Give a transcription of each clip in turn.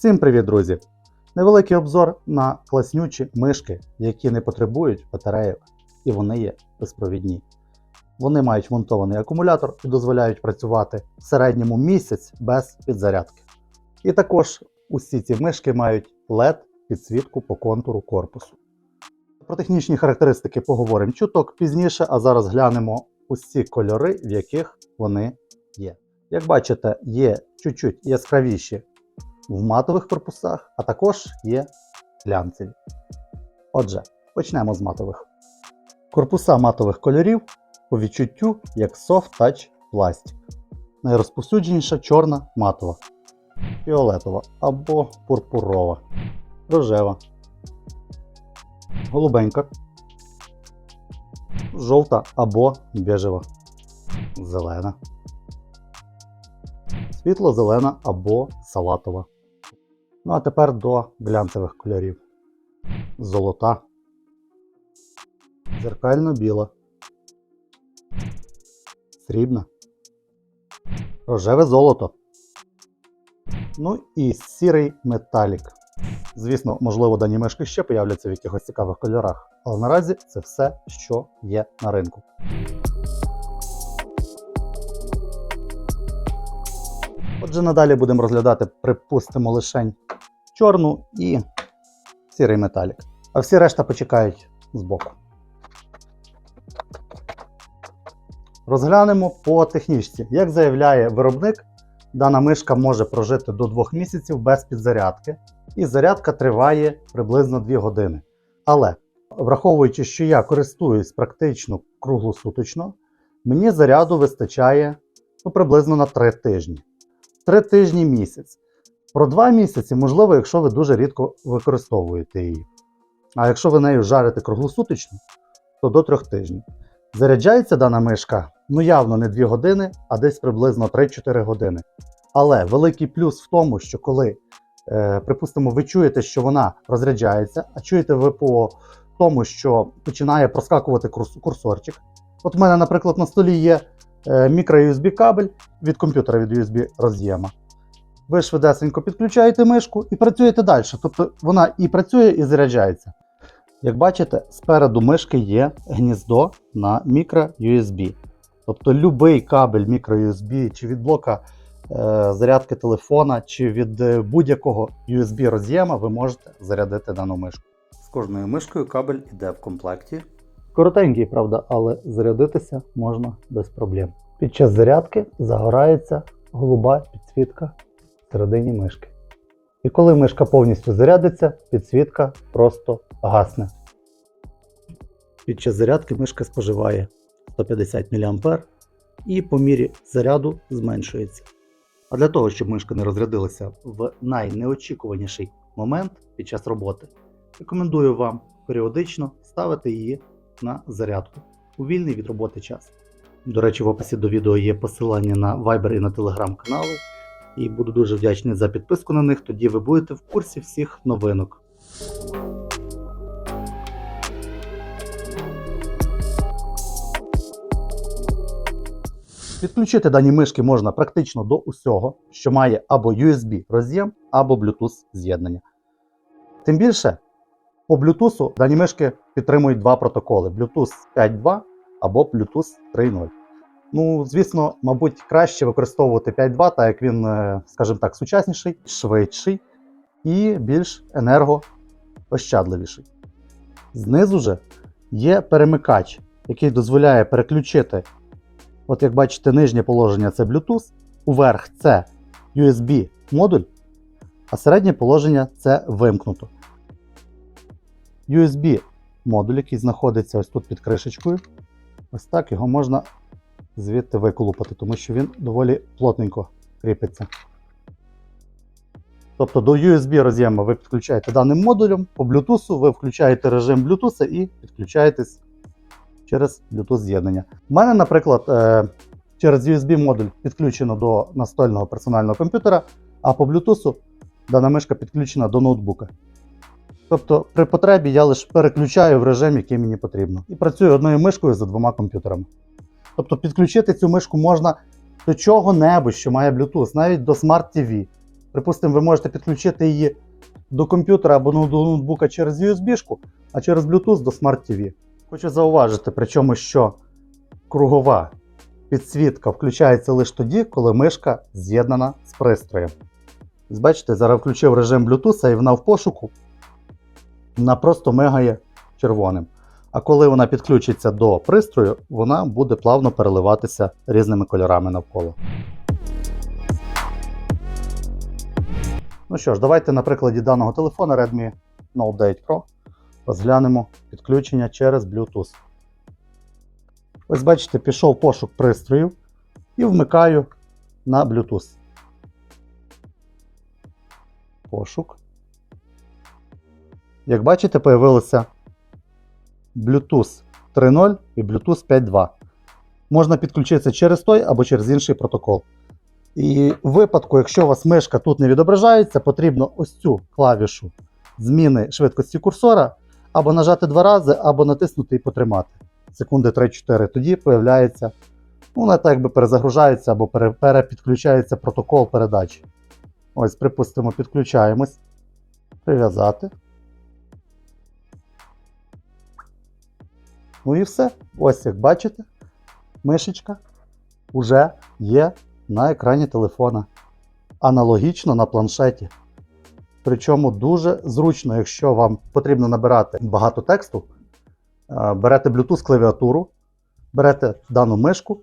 Всім привіт, друзі! Невеликий обзор на класнючі мишки, які не потребують батарейок, і вони є безпровідні. Вони мають вмонтований акумулятор і дозволяють працювати в середньому місяць без підзарядки. І також усі ці мишки мають LED підсвітку по контуру корпусу. Про технічні характеристики поговоримо чуток пізніше, а зараз глянемо усі кольори, в яких вони є. Як бачите, є чуть-чуть яскравіші в матових корпусах, а також є глянцеві. Отже, почнемо з матових. Корпуса матових кольорів по відчуттю як Soft Touch пластик. Найрозповсюдженіша чорна матова, фіолетова або пурпурова, рожева, голубенька, жовта або бежева, зелена, світло-зелена або салатова. Ну а тепер до глянцевих кольорів. Золота, дзеркально-біла, срібна, рожеве золото. Ну і сірий металік. Звісно, можливо, дані мишки ще появляться в якихось цікавих кольорах, але наразі це все, що є на ринку. Отже, надалі будемо розглядати, припустимо, лишень чорну і сірий металік. А всі решта почекають збоку. Розглянемо по технічці. Як заявляє виробник, дана мишка може прожити до 2 місяців без підзарядки, і зарядка триває приблизно 2 години. Але, враховуючи, що я користуюсь практично круглосуточно, мені заряду вистачає ну, приблизно на 3 тижні. 3 тижні місяць. Про 2 місяці, можливо, якщо ви дуже рідко використовуєте її. А якщо ви нею жарите круглосуточно, то до 3 тижнів. Заряджається дана мишка ну явно не 2 години, а десь приблизно 3-4 години. Але великий плюс в тому, що коли, е, припустимо, ви чуєте, що вона розряджається, а чуєте ви по тому, що починає проскакувати курсорчик. От в мене, наприклад, на столі є е, мікро-USB кабель від комп'ютера від USB роз'єма. Ви швидесенько підключаєте мишку і працюєте далі. Тобто вона і працює, і заряджається. Як бачите, спереду мишки є гніздо на мікро-USB. Тобто будь-який кабель мікро-USB чи від блока е, зарядки телефона, чи від е, будь-якого USB роз'єма ви можете зарядити дану мишку. З кожною мишкою кабель йде в комплекті. Коротенький, правда, але зарядитися можна без проблем. Під час зарядки загорається голуба підсвітка всередині мишки. І коли мишка повністю зарядиться, підсвітка просто гасне. Під час зарядки мишка споживає 150 мА і по мірі заряду зменшується. А для того, щоб мишка не розрядилася в найнеочікуваніший момент під час роботи, рекомендую вам періодично ставити її на зарядку у вільний від роботи час. До речі, в описі до відео є посилання на Viber і на Telegram канали, і буду дуже вдячний за підписку на них, тоді ви будете в курсі всіх новинок. Підключити дані мишки можна практично до усього, що має або USB роз'єм, або Bluetooth з'єднання. Тим більше, по Bluetooth дані мишки підтримують два протоколи: Bluetooth 5.2 або Bluetooth 3.0. Ну, звісно, мабуть, краще використовувати 5.2, так як він, е, скажімо так, сучасніший, швидший і більш енергоощадливіший. Знизу же є перемикач, який дозволяє переключити От як бачите, нижнє положення це Bluetooth, уверх це USB модуль, а середнє положення це вимкнуто. USB модуль, який знаходиться ось тут під кришечкою. Ось так його можна звідти виколупати, тому що він доволі плотненько кріпиться. Тобто до USB роз'єму ви підключаєте даним модулем, по Bluetooth ви включаєте режим Bluetooth і підключаєтесь через Bluetooth з'єднання. У мене, наприклад, е, через USB модуль підключено до настольного персонального комп'ютера, а по Bluetooth дана мишка підключена до ноутбука. Тобто, при потребі я лише переключаю в режим, який мені потрібно. І працюю одною мишкою за двома комп'ютерами. Тобто підключити цю мишку можна до чого-небудь, що має Bluetooth, навіть до Smart TV. Припустимо, ви можете підключити її до комп'ютера або до ноутбука через USB-шку, а через Bluetooth до Smart TV. Хочу зауважити, причому, що кругова підсвітка включається лише тоді, коли мишка з'єднана з пристроєм. Бачите, зараз включив режим Bluetooth і вона в пошуку вона просто мигає червоним. А коли вона підключиться до пристрою, вона буде плавно переливатися різними кольорами навколо. Ну що ж, давайте на прикладі даного телефона Redmi Note 9 Pro розглянемо підключення через Bluetooth. Ось бачите, пішов пошук пристроїв і вмикаю на Bluetooth. Пошук. Як бачите, появилося Bluetooth 3.0 і Bluetooth 5.2. Можна підключитися через той або через інший протокол. І в випадку, якщо у вас мишка тут не відображається, потрібно ось цю клавішу зміни швидкості курсора або нажати два рази, або натиснути і потримати. Секунди 3-4. Тоді появляється, ну, вона так якби перезагружається або перепідключається протокол передачі. Ось, припустимо, підключаємось. Прив'язати. Ну і все. Ось як бачите, мишечка вже є на екрані телефона. Аналогічно на планшеті. Причому дуже зручно, якщо вам потрібно набирати багато тексту, е, берете Bluetooth клавіатуру, берете дану мишку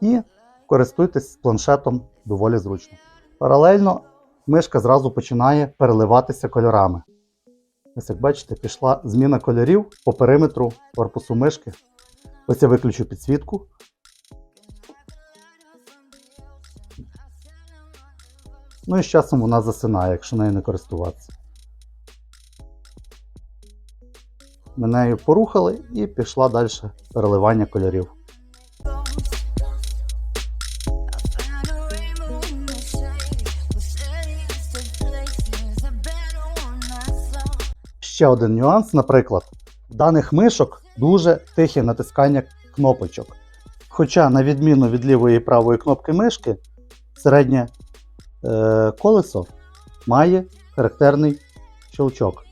і користуйтесь планшетом доволі зручно. Паралельно мишка зразу починає переливатися кольорами. Ось як бачите, пішла зміна кольорів по периметру корпусу мишки. Ось я виключу підсвітку. Ну і з часом вона засинає, якщо нею не користуватися. Ми нею порухали і пішла далі переливання кольорів. Ще один нюанс, наприклад, даних мишок дуже тихе натискання кнопочок. Хоча, на відміну від лівої і правої кнопки мишки, середнє е, колесо має характерний щелчок.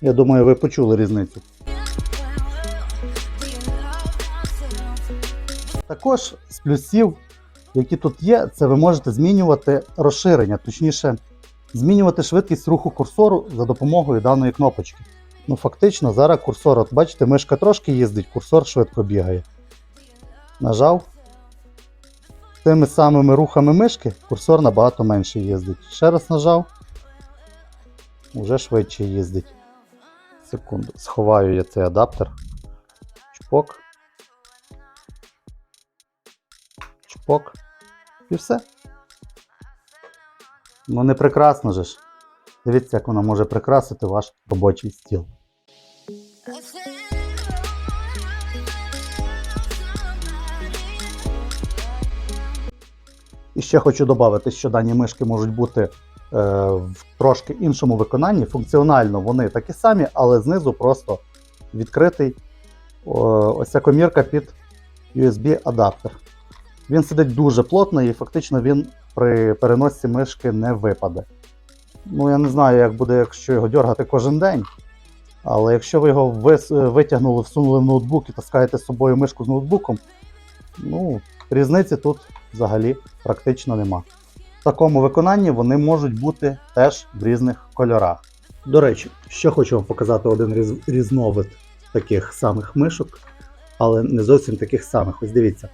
Я думаю, ви почули різницю. Також з плюсів, які тут є, це ви можете змінювати розширення, точніше, змінювати швидкість руху курсору за допомогою даної кнопочки. Ну, фактично, зараз курсор, от бачите, мишка трошки їздить, курсор швидко бігає. Нажав. Тими самими рухами мишки курсор набагато менше їздить. Ще раз нажав. Уже швидше їздить. Секунду. Сховаю я цей адаптер. Чпок. чпок, і все. Ну не прекрасно же ж. Дивіться, як вона може прикрасити ваш робочий стіл. І ще хочу додати, що дані мишки можуть бути е, в трошки іншому виконанні. Функціонально вони такі самі, але знизу просто відкритий о, ось ця комірка під USB-адаптер. Він сидить дуже плотно і фактично він при переносці мишки не випаде. Ну, я не знаю, як буде, якщо його дергати кожен день. Але якщо ви його витягнули, всунули в ноутбук і таскаєте з собою мишку з ноутбуком, ну, різниці тут взагалі практично нема. В такому виконанні вони можуть бути теж в різних кольорах. До речі, ще хочу вам показати один різновид таких самих мишок, але не зовсім таких самих. Ось дивіться.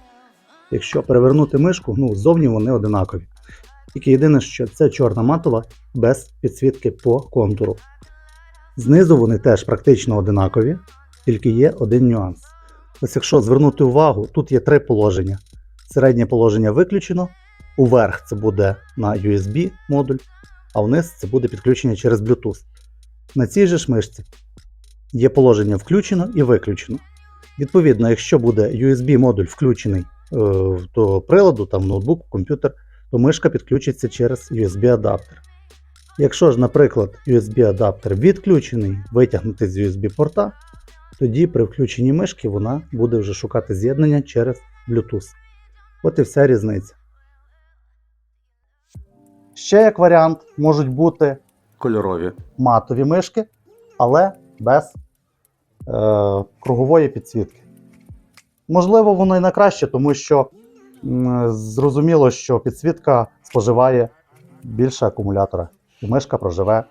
Якщо перевернути мишку, ну зовні вони одинакові. Тільки єдине, що це чорна матова без підсвітки по контуру. Знизу вони теж практично одинакові, тільки є один нюанс. Ось якщо звернути увагу, тут є три положення. Середнє положення виключено, уверх це буде на USB модуль, а вниз це буде підключення через Bluetooth. На цій же ж мишці є положення включено і виключено. Відповідно, якщо буде USB модуль включений до приладу, там ноутбук, комп'ютер, то мишка підключиться через USB-адаптер. Якщо ж, наприклад, USB-адаптер відключений, витягнутий з USB-порта, тоді при включенні мишки вона буде вже шукати з'єднання через Bluetooth. От і вся різниця. Ще як варіант можуть бути Кольорові. матові мишки, але без е, кругової підсвітки. Можливо, воно і на краще, тому що зрозуміло, що підсвітка споживає більше акумулятора, і мишка проживе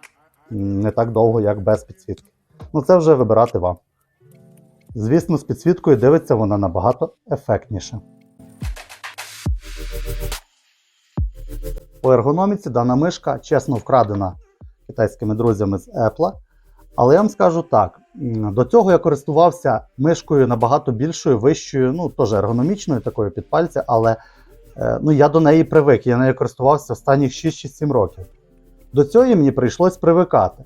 не так довго, як без підсвітки. Ну це вже вибирати вам. Звісно, з підсвіткою дивиться вона набагато ефектніше. По ергономіці дана мишка чесно вкрадена китайськими друзями з Apple. Але я вам скажу так: до цього я користувався мишкою набагато більшою, вищою, ну теж ергономічною, такою під пальця, але е, ну, я до неї привик. Я нею користувався останніх 6-7 років. До цього мені прийшлось привикати.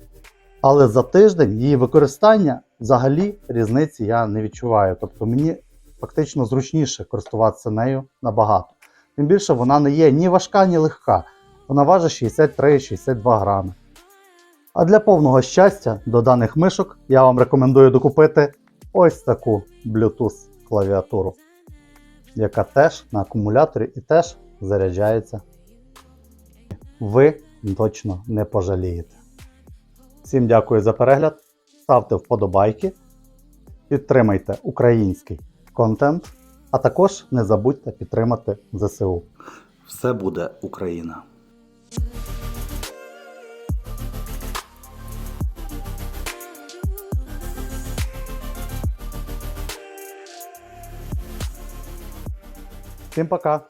Але за тиждень її використання взагалі різниці я не відчуваю. Тобто мені фактично зручніше користуватися нею набагато. Тим більше вона не є ні важка, ні легка. Вона важить 63-62 грами. А для повного щастя до даних мишок я вам рекомендую докупити ось таку Bluetooth клавіатуру, яка теж на акумуляторі і теж заряджається. Ви точно не пожалієте. Всім дякую за перегляд. Ставте вподобайки, підтримайте український контент, а також не забудьте підтримати ЗСУ. Все буде Україна. Всім пока!